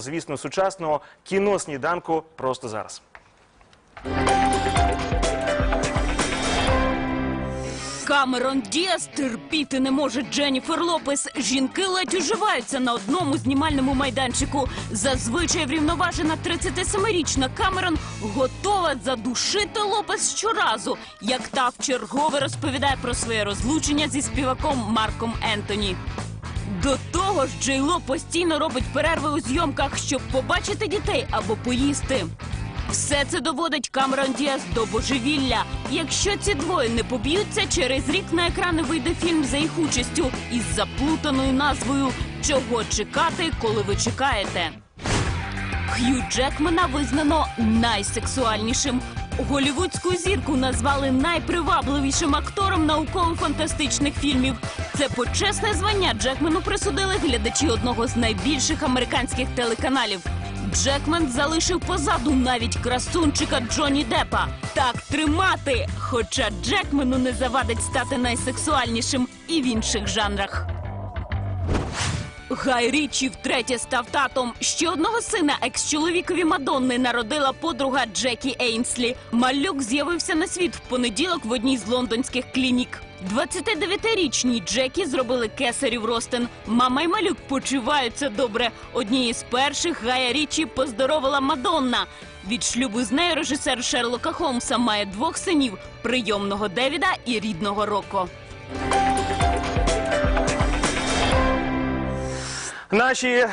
Звісно, сучасного кіно сніданку просто зараз. Камерон Діас терпіти не може Дженніфер Лопес. Жінки ледь уживаються на одному знімальному майданчику. Зазвичай врівноважена 37-річна Камерон готова задушити Лопес щоразу, як та вчергове розповідає про своє розлучення зі співаком Марком Ентоні. До того ж, Джейло постійно робить перерви у зйомках, щоб побачити дітей або поїсти. Все це доводить Камерон Діас до божевілля. Якщо ці двоє не поб'ються, через рік на екрани вийде фільм за їх участю із заплутаною назвою Чого чекати, коли ви чекаєте. Х'ю Джекмена визнано найсексуальнішим. Голівудську зірку назвали найпривабливішим актором науково-фантастичних фільмів. Це почесне звання Джекмену присудили глядачі одного з найбільших американських телеканалів. Джекмен залишив позаду навіть красунчика Джонні Деппа. Так тримати! Хоча Джекмену не завадить стати найсексуальнішим і в інших жанрах. Гай Річі втретє став татом. Ще одного сина екс-чоловікові Мадонни народила подруга Джекі Ейнслі. Малюк з'явився на світ в понеділок в одній з лондонських клінік. 29-річній Джекі зробили кесарів ростин. Мама й малюк почуваються добре. Однією з перших Гая Річі поздоровила Мадонна. Від шлюбу з нею режисер Шерлока Холмса має двох синів: прийомного Девіда і рідного Роко. Наші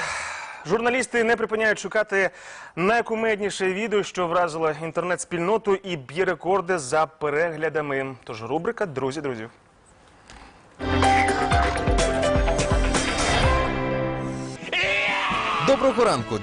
журналісти не припиняють шукати найкумедніше відео, що вразило інтернет-спільноту і б'є рекорди за переглядами. Тож рубрика Друзі друзів. Доброго ранку,